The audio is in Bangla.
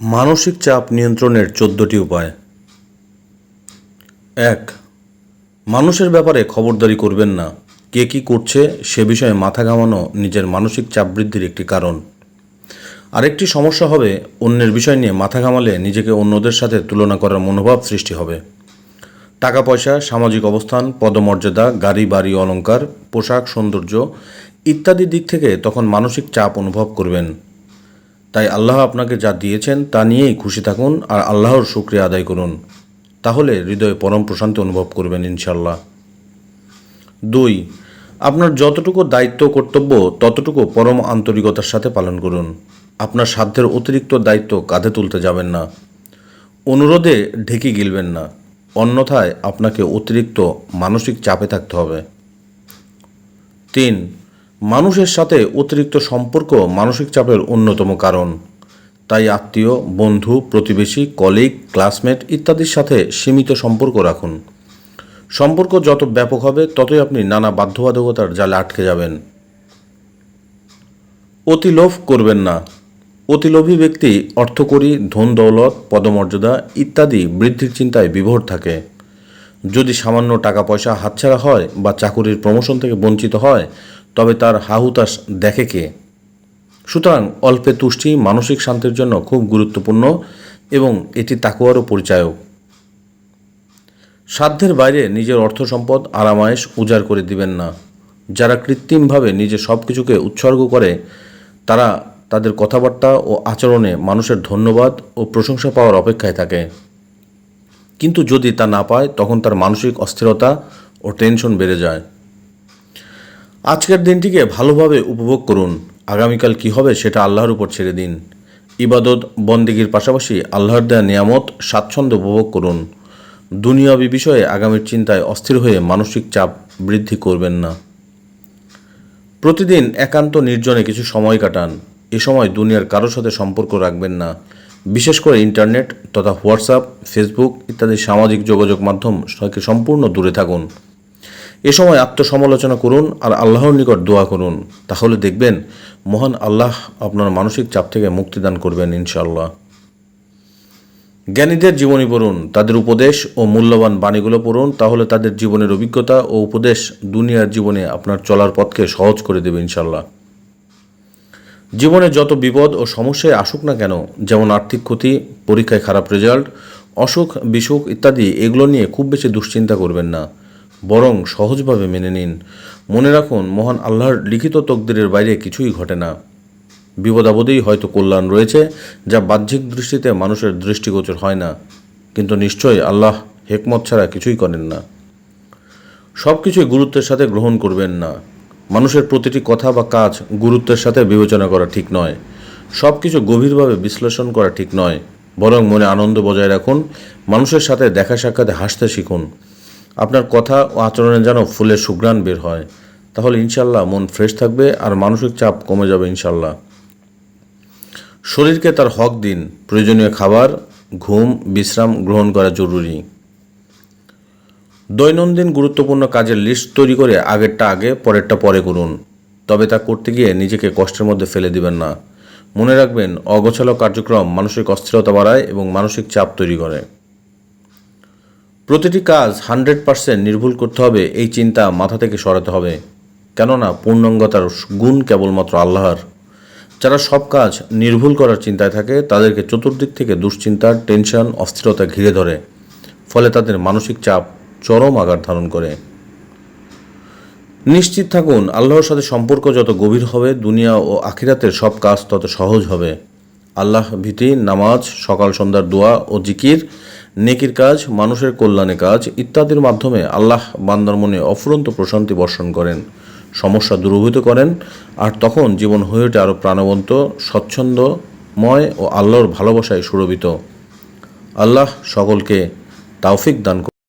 মানসিক চাপ নিয়ন্ত্রণের চোদ্দটি উপায়। এক, মানুষের ব্যাপারে খবরদারি করবেন না। কে কী করছে সে বিষয়ে মাথা ঘামানো নিজের মানসিক চাপ বৃদ্ধির একটি কারণ। আরেকটি সমস্যা হবে, অন্যের বিষয় নিয়ে মাথা ঘামালে নিজেকে অন্যদের সাথে তুলনা করার মনোভাব সৃষ্টি হবে। টাকা পয়সা সামাজিক অবস্থান, পদমর্যাদা, গাড়ি, বাড়ি, অলংকার, পোশাক, সৌন্দর্য ইত্যাদি দিক থেকে তখন মানসিক চাপ অনুভব করবেন। তাই আল্লাহ আপনাকে যা দিয়েছেন তা নিয়েই খুশি থাকুন আর আল্লাহর শুক্রিয়া আদায় করুন। তাহলে হৃদয়ে পরম প্রশান্তি অনুভব করবেন ইনশাল্লাহ দুই, আপনার যতটুকু দায়িত্ব কর্তব্য, ততটুকু পরম আন্তরিকতার সাথে পালন করুন। আপনার সাধ্যের অতিরিক্ত দায়িত্ব কাঁধে তুলতে যাবেন না। অনুরোধে ঢেকে গিলবেন না। অন্যথায় আপনাকে অতিরিক্ত মানসিক চাপে থাকতে হবে। তিন মানুষের সাথে অতিরিক্ত সম্পর্ক মানসিক চাপের অন্যতম কারণ। তাই আত্মীয়, বন্ধু, প্রতিবেশী, কলিগ, ক্লাসমেট ইত্যাদির সাথে সীমিত সম্পর্ক রাখুন। সম্পর্ক যত ব্যাপক হবে, ততই আপনি নানা বাধ্যবাধকতার জালে আটকে যাবেন। অতি লোভ করবেন না। অতিলোভী ব্যক্তি অর্থকরী, ধন দৌলত, পদমর্যাদা ইত্যাদি বৃদ্ধির চিন্তায় বিভোর থাকে। যদি সামান্য টাকা পয়সা হাতছাড়া হয় বা চাকুরির প্রমোশন থেকে বঞ্চিত হয় তবে তার হাহুতাস দেখে কে? সুতরাং অল্পে তুষ্টি মানসিক শান্তির জন্য খুব গুরুত্বপূর্ণ এবং এটি তাকুয়ারও পরিচায়ক। সাধ্যের বাইরে নিজের অর্থ সম্পদ, আরামায়েশ উজাড় করে দিবেন না। যারা কৃত্রিমভাবে নিজের সব কিছুকে উৎসর্গ করে, তারা তাদের কথাবার্তা ও আচরণে মানুষের ধন্যবাদ ও প্রশংসা পাওয়ার অপেক্ষায় থাকে। কিন্তু যদি তা না পায়, তখন তার মানসিক অস্থিরতা ও টেনশন বেড়ে যায়। আজকের দিনটিকে ভালোভাবে উপভোগ করুন। আগামীকাল কি হবে সেটা আল্লাহর উপর ছেড়ে দিন। ইবাদত বন্দিগির পাশাপাশি আল্লাহর দেয়া নিয়ামত, স্বাচ্ছন্দ্য উপভোগ করুন। দুনিয়াবি বিষয়ে আগামীর চিন্তায় অস্থির হয়ে মানসিক চাপ বৃদ্ধি করবেন না। প্রতিদিন একান্ত নির্জনে কিছু সময় কাটান। এ সময় দুনিয়ার কারোর সাথে সম্পর্ক রাখবেন না। বিশেষ করে ইন্টারনেট তথা হোয়াটসঅ্যাপ, ফেসবুক ইত্যাদি সামাজিক যোগাযোগ মাধ্যম থেকে সম্পূর্ণ দূরে থাকুন। এ সময় আত্মসমালোচনা করুন আর আল্লাহর নিকট দোয়া করুন। তাহলে দেখবেন মহান আল্লাহ আপনার মানসিক চাপ থেকে মুক্তিদান করবেন ইনশাল্লাহ জ্ঞানীদের জীবনী পড়ুন, তাদের উপদেশ ও মূল্যবান বাণীগুলো পড়ুন, তাহলে তাদের জীবনের অভিজ্ঞতা ও উপদেশ দুনিয়ার জীবনে আপনার চলার পথকে সহজ করে দেবে ইনশাল্লাহ জীবনে যত বিপদ ও সমস্যায় আসুক না কেন, যেমন আর্থিক ক্ষতি, পরীক্ষায় খারাপ রেজাল্ট অসুখ, বিসুখ ইত্যাদি, এগুলো নিয়ে খুব বেশি দুশ্চিন্তা করবেন না। বরং সহজভাবে মেনে নিন। মনে রাখুন, মহান আল্লাহর লিখিত তকদিরের বাইরে কিছুই ঘটে না। বিপদাবদেই হয়তো কল্যাণ রয়েছে, যা বাহ্যিক দৃষ্টিতে মানুষের দৃষ্টিগোচর হয় না। কিন্তু নিশ্চয়ই আল্লাহ হেকমত ছাড়া কিছুই করেন না। সব কিছুই গুরুত্বের সাথে গ্রহণ করবেন না। মানুষের প্রতিটি কথা বা কাজ গুরুত্বের সাথে বিবেচনা করা ঠিক নয়। সব কিছু গভীরভাবে বিশ্লেষণ করা ঠিক নয়। বরং মনে আনন্দ বজায় রাখুন, মানুষের সাথে দেখা সাক্ষাতে হাসতে শিখুন। আপনার কথা ও আচরণে যেন ফুলের সুঘ্রাণ বের হয়। তাহলে ইনশাল্লাহ মন ফ্রেশ থাকবে আর মানসিক চাপ কমে যাবে ইনশাল্লাহ। শরীরকে তার হক দিন, প্রয়োজনীয় খাবার, ঘুম, বিশ্রাম গ্রহণ করা জরুরি। দৈনন্দিন গুরুত্বপূর্ণ কাজের লিস্ট তৈরি করে আগেরটা আগে, পরেরটা পরে করুন। তবে তা করতে গিয়ে নিজেকে কষ্টের মধ্যে ফেলে দিবেন না। মনে রাখবেন, অগোছালো কার্যক্রম মানসিক অস্থিরতা বাড়ায় এবং মানসিক চাপ তৈরি করে। প্রতিটি কাজ হান্ড্রেড পার্সেন্ট নির্ভুল করতে হবে, এই চিন্তা মাথা থেকে সরাতে হবে। কেননা, পূর্ণাঙ্গতার গুণ কেবলমাত্র আল্লাহর। যারা সব কাজ নির্ভুল করার চিন্তায় থাকে, তাদেরকে চতুর্দিক থেকে দুশ্চিন্তার, টেনশন, অস্থিরতা ঘিরে ধরে। ফলে তাদের মানসিক চাপ চরম আকার ধারণ করে। নিশ্চিত থাকুন, আল্লাহর সাথে সম্পর্ক যত গভীর হবে, দুনিয়া ও আখিরাতের সব কাজ তত সহজ হবে। আল্লাহ ভীতি, নামাজ, সকাল সন্ধ্যার দোয়া ও জিকির নেকির কাজ, মানুষের কল্যাণে কাজ ইত্যাদির মাধ্যমে আল্লাহ বান্দার মনে অফুরন্ত প্রশান্তি বর্ষণ করেন সমস্যা দূরভূত করেন আর তখন জীবন হয়ে ওঠে আরও প্রাণবন্ত, স্বচ্ছন্দময় ও আল্লাহর ভালোবাসায় সুরভিত আল্লাহ সকলকে তাওফিক দান।